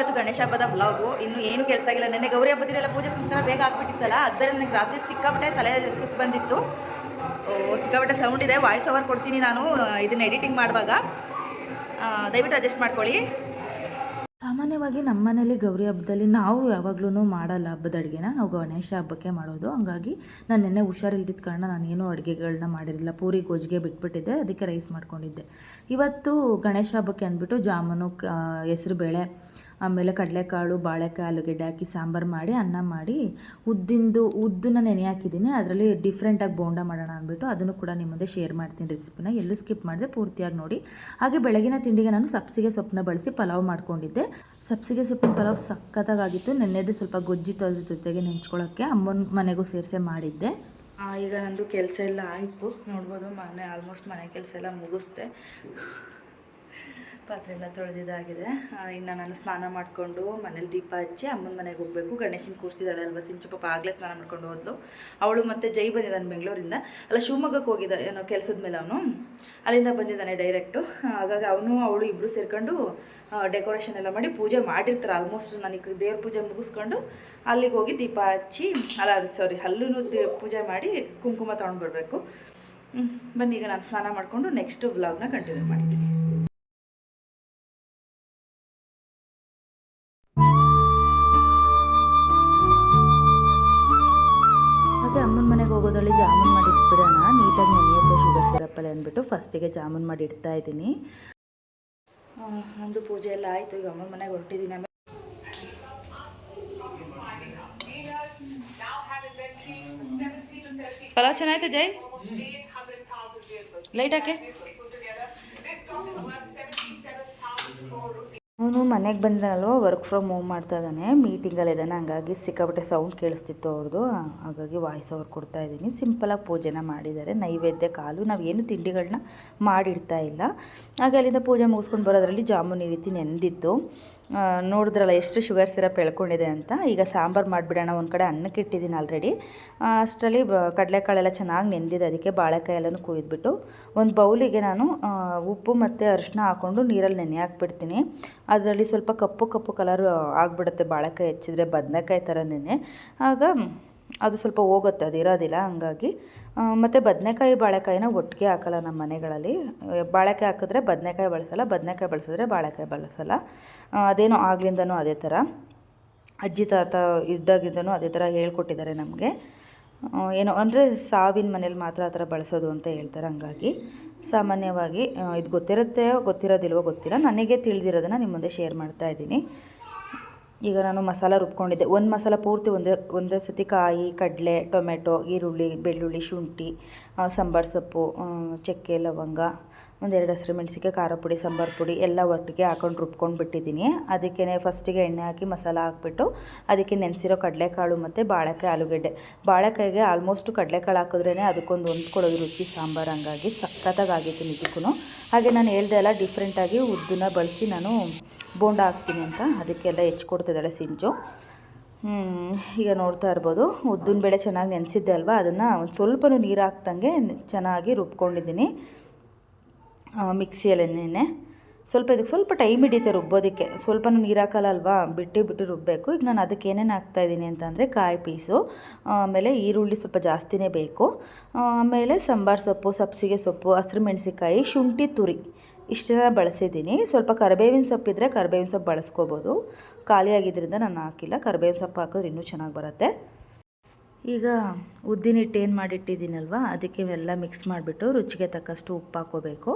ಇವತ್ತು ಗಣೇಶ ಹಬ್ಬದ ಬ್ಲಾಗು ಇನ್ನು ಏನು ಕೆಲಸ ಆಗಿಲ್ಲ. ನೆನ್ನೆ ಗೌರಿ ಹಬ್ಬದಿನೆಲ್ಲ ಪೂಜೆ ಪುಸ್ತಕ ಬೇಗ ಆಗ್ಬಿಟ್ಟಿತ್ತಲ್ಲ. ಅದರಲ್ಲಿ ನನಗೆ ರಾತ್ರಿ ಸಿಕ್ಕಾಪಟ್ಟೆ ತಲೆ ಸುತ್ತು ಬಂದಿತ್ತು. ಸಿಕ್ಕಾಪಟ್ಟೆ ಸೌಂಡ್ ಇದೆ. ವಾಯ್ಸ್ ಓವರ್ ಕೊಡ್ತೀನಿ ನಾನು. ಇದನ್ನ ಎಡಿಟಿಂಗ್ ಮಾಡುವಾಗ. ದಯವಿಟ್ಟು ಅಡ್ಜಸ್ಟ್ ಮಾಡ್ಕೊಳ್ಳಿ. ಸಾಮಾನ್ಯವಾಗಿ ನಮ್ಮ ಮನೇಲಿ ಗೌರಿ ಹಬ್ಬದಲ್ಲಿ ನಾವು ಯಾವಾಗ್ಲೂ ಮಾಡಲ್ಲ ಹಬ್ಬದ ಅಡುಗೆನ. ನಾವು ಗಣೇಶ ಹಬ್ಬಕ್ಕೆ ಮಾಡೋದು. ಹಂಗಾಗಿ ನಾನು ನೆನ್ನೆ ಹುಷಾರಿಲ್ದಿದ್ದ ಕಾರಣ ನಾನು ಏನೂ ಅಡುಗೆಗಳನ್ನ ಮಾಡಿರಲಿಲ್ಲ. ಪೂರಿ, ಗೊಜ್ಜಿಗೆ ಬಿಟ್ಬಿಟ್ಟಿದ್ದೆ. ಅದಕ್ಕೆ ರೈಸ್ ಮಾಡ್ಕೊಂಡಿದ್ದೆ. ಇವತ್ತು ಗಣೇಶ ಹಬ್ಬಕ್ಕೆ ಅಂದ್ಬಿಟ್ಟು ಜಾಮೂನು ಹೆಸರುಬೇಳೆ ಆಮೇಲೆ ಕಡಲೆಕಾಳು, ಬಾಳೆಕಾಯಿ, ಆಲೂಗೆಡ್ಡೆ ಹಾಕಿ ಸಾಂಬಾರು ಮಾಡಿ, ಅನ್ನ ಮಾಡಿ ಉದ್ದಿಂದು ಉದ್ದನ್ನ ನೆನೆ ಹಾಕಿದ್ದೀನಿ. ಅದರಲ್ಲಿ ಡಿಫ್ರೆಂಟಾಗಿ ಬೋಂಡ ಮಾಡೋಣ ಅಂದ್ಬಿಟ್ಟು ಅದನ್ನು ಕೂಡ ನಿಮ್ಮ ಮುಂದೆ ಶೇರ್ ಮಾಡ್ತೀನಿ ರೆಸಿಪಿನ ಎಲ್ಲೂ ಸ್ಕಿಪ್ ಮಾಡಿದೆ ಪೂರ್ತಿಯಾಗಿ ನೋಡಿ. ಹಾಗೆ ಬೆಳಗಿನ ತಿಂಡಿಗೆ ನಾನು ಸಬ್ಸಿಗೆ ಸೊಪ್ಪನ್ನ ಬಳಸಿ ಪಲಾವ್ ಮಾಡ್ಕೊಂಡಿದ್ದೆ. ಸಬ್ಸಿಗೆ ಸೊಪ್ಪಿನ ಪಲಾವ್ ಸಖತ್ತಾಗಿತ್ತು ನೆನ್ನೆದೇ ಸ್ವಲ್ಪ ಗೊಜ್ಜಿತ್ತು ಅದ್ರ ಜೊತೆಗೆ ನೆಂಚ್ಕೊಳ್ಳೋಕ್ಕೆ ಅಮ್ಮನ ಮನೆಗೂ ಸೇರಿಸೆ ಮಾಡಿದ್ದೆ. ಈಗ ನಂದು ಕೆಲಸ ಎಲ್ಲ ಆಯಿತು. ನೋಡ್ಬೋದು ಮನೆ ಆಲ್ಮೋಸ್ಟ್ ಮನೆ ಕೆಲಸ ಎಲ್ಲ ಮುಗಿಸ್ದೆ. ಪಾತ್ರೆ ಎಲ್ಲ ತೊಳೆದಿದ್ದಾಗಿದೆ ಇನ್ನು ನಾನು ಸ್ನಾನ ಮಾಡಿಕೊಂಡು ಮನೇಲಿ ದೀಪ ಹಚ್ಚಿ ಅಮ್ಮನ ಮನೆಗೆ ಹೋಗಬೇಕು. ಗಣೇಶನ ಕೂರಿಸಿದಾಳೆ ಅಲ್ವಾ ಸಿಂಚು ಪಾಪ ಆಗಲೇ ಸ್ನಾನ ಮಾಡ್ಕೊಂಡು ಹೋದ್ಲು. ಅವಳು ಮತ್ತೆ ಜೈ ಬಂದಿದ್ದಾನೆ ಬೆಂಗಳೂರಿಂದ. ಅಲ್ಲ, ಶಿವಮೊಗ್ಗಕ್ಕೆ ಹೋಗಿದ್ದ ಏನೋ ಕೆಲಸದ ಮೇಲೆ ಅವನು. ಅಲ್ಲಿಂದ ಬಂದಿದ್ದಾನೆ ಡೈರೆಕ್ಟು ಹಾಗಾಗಿ ಅವನು, ಅವಳು ಇಬ್ಬರು ಸೇರ್ಕೊಂಡು ಡೆಕೋರೇಷನ್ ಎಲ್ಲ ಮಾಡಿ ಪೂಜೆ ಮಾಡಿರ್ತಾರೆ. ಆಲ್ಮೋಸ್ಟ್ ನನಗೆ ದೇವ್ರ ಪೂಜೆ ಮುಗಿಸ್ಕೊಂಡು ಅಲ್ಲಿಗೆ ಹೋಗಿ ದೀಪ ಹಚ್ಚಿ, ಅಲ್ಲ, ಅದು ಸಾರಿ ಹಲ್ಲೂ ಪೂಜೆ ಮಾಡಿ ಕುಂಕುಮ ತೊಗೊಂಡು ಬರಬೇಕು ಬನ್ನಿ, ಈಗ ನಾನು ಸ್ನಾನ ಮಾಡಿಕೊಂಡು ನೆಕ್ಸ್ಟ್ ಬ್ಲಾಗ್ನ ಕಂಟಿನ್ಯೂ ಮಾಡ್ತೀನಿ. ಮನೆಗೆ ಜಾಮೂನ್ ಮಾಡಿ ಇಟ್ಬಿಡೋಣ. ನೀಟಾಗಿ ನೆನೆಯುತ್ತೆ ಶುಗರ್ ಸಿರಪ್ಪಲ್ಲಿ ಅಂದ್ಬಿಟ್ಟು ಫಸ್ಟಿಗೆ ಜಾಮೂನ್ ಮಾಡಿ ಇಡ್ತಾ ಇದ್ದೀನಿ. ಅಂದು ಪೂಜೆ ಎಲ್ಲ ಆಯಿತು. ಈಗ ಅಮ್ಮನ ಮನೆಗೆ ಹೊರಟಿದ್ದೀನಿ. ಆಮೇಲೆ ಪಲಾವ್ ಚೆನ್ನಾಯ್ತು ಜೈ? ಲೈಟ್ ಹಾಕೆ. ಅವನು ಮನೆಗೆ ಬಂದನಲ್ವ ವರ್ಕ್ ಫ್ರಮ್ ಹೋಮ್ ಮಾಡ್ತಾ ಇದ್ದಾನೆ. ಮೀಟಿಂಗಲ್ಲಿದ್ದಾನೆ ಹಂಗಾಗಿ ಸಿಕ್ಕಾಪಟ್ಟೆ ಸೌಂಡ್ ಕೇಳಿಸ್ತಿತ್ತು ಅವ್ರದ್ದು ಹಾಗಾಗಿ ವಾಯ್ಸ್ ಅವ್ರು ಕೊಡ್ತಾ ಇದ್ದೀನಿ. ಸಿಂಪಲಾಗಿ ಪೂಜೆನ ಮಾಡಿದ್ದಾರೆ. ನೈವೇದ್ಯ, ಕಾಲು, ನಾವು ಏನು ತಿಂಡಿಗಳನ್ನ ಮಾಡಿಡ್ತಾ ಇಲ್ಲ. ಹಾಗೆ ಅಲ್ಲಿಂದ ಪೂಜೆ ಮುಗಿಸ್ಕೊಂಡು ಬರೋದ್ರಲ್ಲಿ ಜಾಮೂನ್ ಈ ರೀತಿ ನೆಂದಿತ್ತು. ನೋಡಿದ್ರಲ್ಲ ಎಷ್ಟು ಶುಗರ್ ಸಿರಪ್ ಎಳ್ಕೊಂಡಿದೆ ಅಂತ. ಈಗ ಸಾಂಬಾರು ಮಾಡಿಬಿಡೋಣ. ಒಂದು ಕಡೆ ಅನ್ನಕ್ಕೆ ಇಟ್ಟಿದ್ದೀನಿ ಆಲ್ರೆಡಿ ಅಷ್ಟರಲ್ಲಿ ಕಡಲೆಕಾಳೆಲ್ಲ ಚೆನ್ನಾಗಿ ನೆಂದಿದೆ. ಅದಕ್ಕೆ ಬಾಳೆಕಾಯಿ ಎಲ್ಲನೂ ಕುಯ್ದುಬಿಟ್ಟು. ಒಂದು ಬೌಲಿಗೆ ನಾನು ಉಪ್ಪು ಮತ್ತು ಅರಿಶಿನ ಹಾಕ್ಕೊಂಡು ನೀರಲ್ಲಿ ನೆನೆ ಹಾಕ್ಬಿಡ್ತೀನಿ. ಅದರಲ್ಲಿ ಸ್ವಲ್ಪ ಕಪ್ಪು ಕಪ್ಪು ಕಲರ್ ಆಗಿಬಿಡುತ್ತೆ. ಬಾಳೆಕಾಯಿ ಹೆಚ್ಚಿದ್ರೆ ಬದನೆಕಾಯಿ ಥರನೇ ಆಗ ಅದು ಸ್ವಲ್ಪ ಹೋಗುತ್ತೆ, ಅದು ಇರೋದಿಲ್ಲ, ಹಂಗಾಗಿ ಮತ್ತು ಬದನೆಕಾಯಿ ಬಾಳೆಕಾಯಿನ ಒಟ್ಟಿಗೆ ಹಾಕಲ್ಲ ನಮ್ಮ ಮನೆಗಳಲ್ಲಿ. ಬಾಳೆಕಾಯಿ ಹಾಕಿದ್ರೆ ಬದನೆಕಾಯಿ ಬಳಸಲ್ಲ, ಬದನೆಕಾಯಿ ಬಳಸಿದ್ರೆ ಬಾಳೆಕಾಯಿ ಬಳಸಲ್ಲ. ಅದೇನೋ ಆಗ್ಲಿಂದನೂ ಅದೇ ಥರ. ಅಜ್ಜಿ ತಾತ ಇದ್ದಾಗಿಂದನೂ ಅದೇ ಥರ ಹೇಳ್ಕೊಟ್ಟಿದ್ದಾರೆ ನಮಗೆ. ಏನೋ, ಅಂದರೆ ಸಾವಿನ ಮನೇಲಿ ಮಾತ್ರ ಆ ಥರ ಬಳಸೋದು ಅಂತ ಹೇಳ್ತಾರೆ, ಹಂಗಾಗಿ. ಸಾಮಾನ್ಯವಾಗಿ ಇದು ಗೊತ್ತಿರುತ್ತೆ ಗೊತ್ತಿರೋದಿಲ್ವೋ ಗೊತ್ತಿಲ್ಲ. ನನಗೆ ತಿಳಿದಿರೋದನ್ನು ನಿಮ್ಮ ಮುಂದೆ ಶೇರ್ ಮಾಡ್ತಾ ಇದ್ದೀನಿ. ಈಗ ನಾನು ಮಸಾಲ ರುಬ್ಕೊಂಡಿದ್ದೆ. ಒಂದು ಮಸಾಲ ಪೂರ್ತಿ ಒಂದೇ ಒಂದೇ ಸತಿ ಕಾಯಿ, ಕಡಲೆ, ಟೊಮೆಟೊ, ಈರುಳ್ಳಿ, ಬೆಳ್ಳುಳ್ಳಿ, ಶುಂಠಿ ಸಾಂಬಾರು ಸೊಪ್ಪು ಚಕ್ಕೆ, ಲವಂಗ ಒಂದೆರಡು ಹಸಿರು ಮೆಣಸಿಗೆ ಖಾರ ಪುಡಿ, ಸಾಂಬಾರು ಪುಡಿ ಎಲ್ಲ ಒಟ್ಟಿಗೆ ಹಾಕೊಂಡು ರುಬ್ಕೊಂಡು ಬಿಟ್ಟಿದ್ದೀನಿ. ಅದಕ್ಕೇ ಫಸ್ಟಿಗೆ ಎಣ್ಣೆ ಹಾಕಿ ಮಸಾಲ ಹಾಕ್ಬಿಟ್ಟು ಅದಕ್ಕೆ ನೆನೆಸಿರೋ ಕಡಲೆಕಾಳು ಮತ್ತು ಬಾಳೆಕಾಯಿ, ಆಲೂಗಡ್ಡೆ. ಬಾಳೆಕಾಯಿಗೆ ಆಲ್ಮೋಸ್ಟ್ ಕಡಲೆಕಾಳು ಹಾಕಿದ್ರೇ ಅದಕ್ಕೊಂದು ಹೊಂದ್ಕೊಳ್ಳೋದು ರುಚಿ, ಸಾಂಬಾರು ಹಂಗಾಗಿ ಸಖತ್ತಾಗಿತ್ತು ನಿಜಕ್ಕೂ ಹಾಗೆ ನಾನು ಹೇಳ್ದೆ ಅಲ್ಲ ಡಿಫ್ರೆಂಟಾಗಿ ಉದ್ದನ್ನ ಬಳಸಿ ನಾನು ಬೋಂಡ ಹಾಕ್ತೀನಿ ಅಂತ. ಅದಕ್ಕೆಲ್ಲ ಹೆಚ್ಕೊಡ್ತಿದ್ದಾಳೆ ಸಿಂಚು ಈಗ ನೋಡ್ತಾ ಇರ್ಬೋದು. ಉದ್ದಿನ ಬೇಳೆ ಚೆನ್ನಾಗಿ ನೆನೆಸಿದ್ದೆ ಅಲ್ವಾ? ಅದನ್ನು ಒಂದು ಸ್ವಲ್ಪನೂ ನೀರು ಹಾಕ್ದಂಗೆ ಚೆನ್ನಾಗಿ ರುಬ್ಕೊಂಡಿದ್ದೀನಿ. ಮಿಕ್ಸಿಯಲ್ಲೇನೇ ಸ್ವಲ್ಪ ಇದಕ್ಕೆ ಸ್ವಲ್ಪ ಟೈಮ್ ಹಿಡಿಯುತ್ತೆ ರುಬ್ಬೋದಕ್ಕೆ. ಸ್ವಲ್ಪ ನೀರು ಹಾಕಲ್ಲ ಅಲ್ವಾ? ಬಿಟ್ಟು ಬಿಟ್ಟು ರುಬ್ಬಬೇಕು ಈಗ ನಾನು ಅದಕ್ಕೆ ಏನೇನು ಹಾಕ್ತಾಯಿದ್ದೀನಿ ಅಂತಂದರೆ ಕಾಯಿ ಪೀಸು, ಆಮೇಲೆ ಈರುಳ್ಳಿ ಸ್ವಲ್ಪ ಜಾಸ್ತಿನೇ ಬೇಕು. ಆಮೇಲೆ ಸಾಂಬಾರು ಸೊಪ್ಪು, ಸಬ್ಸಿಗೆ ಸೊಪ್ಪು, ಹಸಿರು ಮೆಣಸಿಕಾಯಿ ಶುಂಠಿ ತುರಿ. ಇಷ್ಟೆಲ್ಲ ಬಳಸಿದ್ದೀನಿ. ಸ್ವಲ್ಪ ಕರಿಬೇವಿನ ಸೊಪ್ಪಿದ್ರೆ ಕರಿಬೇವಿನ ಸೊಪ್ಪು ಬಳಸ್ಕೋಬೋದು. ಖಾಲಿಯಾಗಿದ್ದರಿಂದ ನಾನು ಹಾಕಿಲ್ಲ. ಕರಿಬೇವಿನ ಸೊಪ್ಪು ಹಾಕಿದ್ರೆ ಇನ್ನೂ ಚೆನ್ನಾಗಿ ಬರುತ್ತೆ. ಈಗ ಉದ್ದಿನ ಹಿಟ್ಟು ಏನು ಮಾಡಿಟ್ಟಿದ್ದೀನಲ್ವ? ಅದಕ್ಕೆ ಇವೆಲ್ಲ ಮಿಕ್ಸ್ ಮಾಡಿಬಿಟ್ಟು ರುಚಿಗೆ ತಕ್ಕಷ್ಟು ಉಪ್ಪು ಹಾಕೋಬೇಕು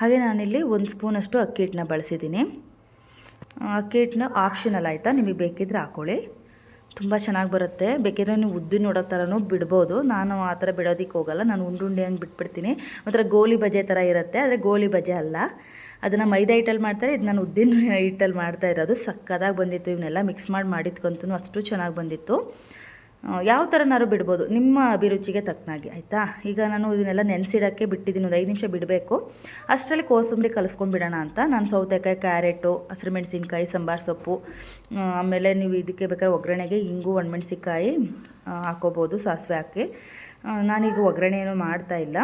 ಹಾಗೆ ನಾನಿಲ್ಲಿ ಒಂದು ಸ್ಪೂನಷ್ಟು ಅಕ್ಕಿ ಹಿಟ್ಟನ್ನ ಬಳಸಿದ್ದೀನಿ. ಅಕ್ಕಿ ಹಿಟ್ಟನ್ನ ಆಪ್ಷನಲ್ ಆಯಿತಾ? ನಿಮಗೆ ಬೇಕಿದ್ರೆ ಹಾಕೊಳ್ಳಿ. ತುಂಬ ಚೆನ್ನಾಗಿ ಬರುತ್ತೆ. ಬೇಕಿದ್ರೆ ನೀವು ಉದ್ದಿನ ನೋಡೋ ಥರನೂ ಬಿಡ್ಬೋದು. ನಾನು ಆ ಥರ ಬಿಡೋದಕ್ಕೆ ಹೋಗಲ್ಲ. ನಾನು ಉಂಡುಂಡೆ ಹಂಗೆ ಬಿಟ್ಬಿಡ್ತೀನಿ. ಒಂಥರ ಗೋಲಿ ಬಜೆ ಥರ ಇರುತ್ತೆ. ಆದರೆ ಗೋಲಿ ಬಜೆ ಅಲ್ಲ. ಅದನ್ನು ಮೈದಾ ಹಿಟ್ಟಲ್ಲಿ ಮಾಡ್ತಾರೆ. ಇದು ನಾನು ಉದ್ದಿನ ಹಿಟ್ಟಲ್ಲಿ ಮಾಡ್ತಾ ಇರೋದು. ಸಕ್ಕದಾಗಿ ಬಂದಿತ್ತು. ಇವನ್ನೆಲ್ಲ ಮಿಕ್ಸ್ ಮಾಡಿ ಮಾಡಿದ್ಕಂತೂ ಅಷ್ಟು ಚೆನ್ನಾಗಿ ಬಂದಿತ್ತು. ಯಾವ ಥರನಾದ್ರು ಬಿಡ್ಬೋದು. ನಿಮ್ಮ ಅಭಿರುಚಿಗೆ ತಕ್ಕನಾಗಿ, ಆಯಿತಾ? ಈಗ ನಾನು ಇದನ್ನೆಲ್ಲ ನೆನೆಸಿಡೋಕ್ಕೆ ಬಿಟ್ಟಿದ್ದೀನಿ, ಒಂದು ಐದು ನಿಮಿಷ ಬಿಡಬೇಕು. ಅಷ್ಟರಲ್ಲಿ ಕೋಸಂಬರಿ ಕಲಿಸ್ಕೊಂಡ್ಬಿಡೋಣ ಅಂತ. ನಾನು ಸೌತೆಕಾಯಿ, ಕ್ಯಾರೆಟು, ಹಸಿರು ಮೆಣಸಿನ್ಕಾಯಿ, ಸಾಂಬಾರು ಸೊಪ್ಪು ಆಮೇಲೆ ನೀವು ಇದಕ್ಕೆ ಬೇಕಾದ್ರೆ ಒಗ್ಗರಣೆಗೆ ಹಿಂಗು ಒಣಮೆಣ್ಸಿಕಾಯಿ ಹಾಕೋಬೋದು, ಸಾಸಿವೆ ಹಾಕಿ. ನಾನೀಗ ಒಗ್ಗರಣೆ ಏನು ಮಾಡ್ತಾ ಇಲ್ಲ.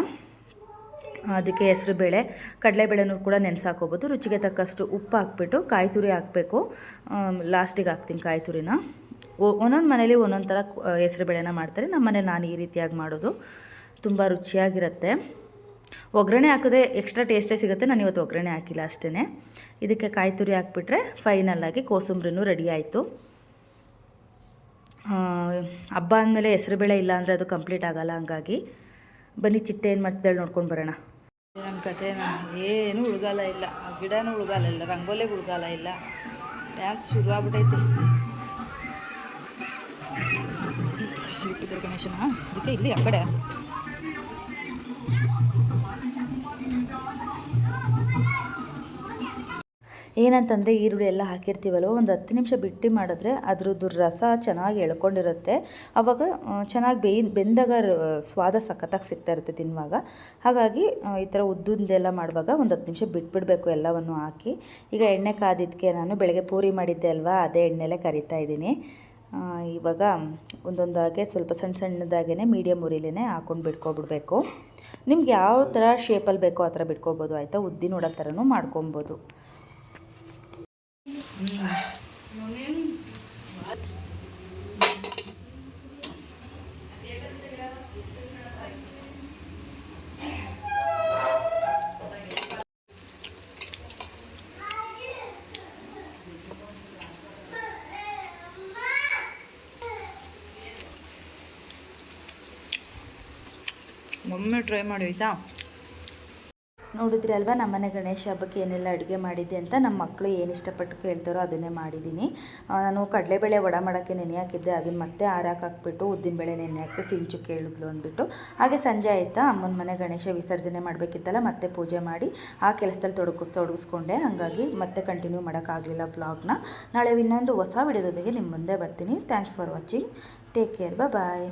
ಅದಕ್ಕೆ ಹೆಸರುಬೇಳೆ ಕಡಲೆಬೇಳೆನೂ ಕೂಡ ನೆನೆಸಿ ಹಾಕೋಬೋದು ರುಚಿಗೆ ತಕ್ಕಷ್ಟು ಉಪ್ಪು ಹಾಕ್ಬಿಟ್ಟು ಕಾಯಿ ತುರಿ ಹಾಕಬೇಕು. ಲಾಸ್ಟಿಗೆ ಹಾಕ್ತೀನಿ ಕಾಯಿ ತುರಿನ. ಒಂದೊಂದು ಮನೇಲಿ ಒಂದೊಂದು ಥರ ಹೆಸರುಬೇಳೆನ ಮಾಡ್ತಾರೆ. ನಮ್ಮ ಮನೇಲಿ ನಾನು ಈ ರೀತಿಯಾಗಿ ಮಾಡೋದು. ತುಂಬ ರುಚಿಯಾಗಿರುತ್ತೆ. ಒಗ್ಗರಣೆ ಹಾಕಿದ್ರೆ ಎಕ್ಸ್ಟ್ರಾ ಟೇಸ್ಟೇ ಸಿಗುತ್ತೆ. ನಾನು ಇವತ್ತು ಒಗ್ಗರಣೆ ಹಾಕಿಲ್ಲ ಅಷ್ಟೇ ಇದಕ್ಕೆ ಕಾಯಿ ತುರಿ ಹಾಕ್ಬಿಟ್ರೆ ಫೈನಲ್ಲಾಗಿ ಕೋಸಂಬರಿನೂ ರೆಡಿ ಆಯಿತು. ಹಬ್ಬ ಅಂದಮೇಲೆ ಹೆಸರುಬೇಳೆ ಇಲ್ಲ ಅಂದರೆ ಅದು ಕಂಪ್ಲೀಟ್ ಆಗಲ್ಲ ಹಂಗಾಗಿ. ಬನ್ನಿ ಚಿಟ್ಟೆ ಏನು ಮಾಡ್ತಿದ್ದಾಳೆ ನೋಡ್ಕೊಂಡು ಬರೋಣ. ನನ್ನ ಕತೆ ಏನು ಉಳ್ಗಾಲ ಇಲ್ಲ. ಗಿಡನೂ ಉಳ್ಗಾಲ ಇಲ್ಲ, ರಂಗೋಲಿಗೆ ಉಳ್ಗಾಲ ಇಲ್ಲ. ಡ್ಯಾನ್ಸ್ ಶುರು ಆಗ್ಬಿಟ್ಟೈತೆ ಗಣೇಶನ ಅದಕ್ಕೆ ಇಲ್ಲಿ ಆ ಏನಂತಂದರೆ ಈರುಳ್ಳಿ ಎಲ್ಲ ಹಾಕಿರ್ತೀವಲ್ವ? ಒಂದು ಹತ್ತು ನಿಮಿಷ ಬಿಟ್ಟು ಮಾಡಿದ್ರೆ ಅದ್ರದ್ದು ರಸ ಚೆನ್ನಾಗಿ ಎಳ್ಕೊಂಡಿರುತ್ತೆ. ಆವಾಗ ಚೆನ್ನಾಗಿ ಬೇಯ್, ಬೆಂದಾಗ ಸ್ವಾದ ಸಖತ್ತಾಗಿ ಸಿಗ್ತಾ ಇರುತ್ತೆ ತಿನ್ನುವಾಗ ಹಾಗಾಗಿ ಈ ಥರ ಉದ್ದುಂದೆಲ್ಲ ಮಾಡುವಾಗ ಒಂದು ಹತ್ತು ನಿಮಿಷ ಬಿಟ್ಬಿಡಬೇಕು ಎಲ್ಲವನ್ನು ಹಾಕಿ. ಈಗ ಎಣ್ಣೆ ಕಾದಿದ್ದಕ್ಕೆ ನಾನು ಬೆಳಗ್ಗೆ ಪೂರಿ ಮಾಡಿದ್ದೆ ಅಲ್ವಾ? ಅದೇ ಎಣ್ಣೆಲೇ ಕರಿತಾ ಇದ್ದೀನಿ. ಇವಾಗ ಒಂದೊಂದಾಗೆ ಸ್ವಲ್ಪ ಸಣ್ಣ ಸಣ್ಣದಾಗೇ ಮೀಡಿಯಮ್ ಉರಿಲೇ ಹಾಕೊಂಡು ಬಿಟ್ಕೊಬಿಡ್ಬೇಕು. ನಿಮ್ಗೆ ಯಾವ ಥರ ಶೇಪಲ್ಲಿ ಬೇಕೋ ಆ ಥರ ಬಿಟ್ಕೊಬೋದು, ಆಯಿತಾ? ಉದ್ದಿನ ಉಡೋ ಥರನೂ ಮಾಡ್ಕೊಬೋದು. ಒಮ್ಮೆ ಟ್ರೈ ಮಾಡಿ ಆಯ್ತಾ? ನೋಡಿದ್ರಿ ಅಲ್ವಾ ನಮ್ಮನೆ ಗಣೇಶ ಹಬ್ಬಕ್ಕೆ ಏನೆಲ್ಲ ಅಡುಗೆ ಮಾಡಿದ್ದೆ ಅಂತ ನಮ್ಮ ಮಕ್ಕಳು ಏನು ಇಷ್ಟಪಟ್ಟು ಕೇಳ್ತಾರೋ ಅದನ್ನೇ ಮಾಡಿದ್ದೀನಿ. ನಾನು ಕಡಲೆಬೇಳೆ ವಡ ಮಾಡೋಕ್ಕೆ ನೆನೆ ಹಾಕಿದ್ದೆ, ಅದನ್ನು ಮತ್ತೆ ಆರಾಕ್ ಹಾಕ್ಬಿಟ್ಟು ಉದ್ದಿನಬೇಳೆ ನೆನೆ ಹಾಕಿ ಸಿಂಚು ಕೇಳಿದ್ಲು ಅಂದ್ಬಿಟ್ಟು. ಹಾಗೆ ಸಂಜೆ ಆಯಿತಾ, ಅಮ್ಮನ ಮನೆ ಗಣೇಶ ವಿಸರ್ಜನೆ ಮಾಡಬೇಕಿತ್ತಲ್ಲ, ಮತ್ತೆ ಪೂಜೆ ಮಾಡಿ ಆ ಕೆಲಸದಲ್ಲಿ ತೊಡಗು, ತೊಡಗಿಸ್ಕೊಂಡೆ. ಹಾಗಾಗಿ ಮತ್ತೆ ಕಂಟಿನ್ಯೂ ಮಾಡೋಕ್ಕಾಗಲಿಲ್ಲ ಬ್ಲಾಗ್ನ ನಾಳೆ ಇನ್ನೊಂದು ಹೊಸ ವಿಡಿಯೋದೊಂದಿಗೆ ನಿಮ್ಮ ಮುಂದೆ ಬರ್ತೀನಿ. Thanks for watching take care bye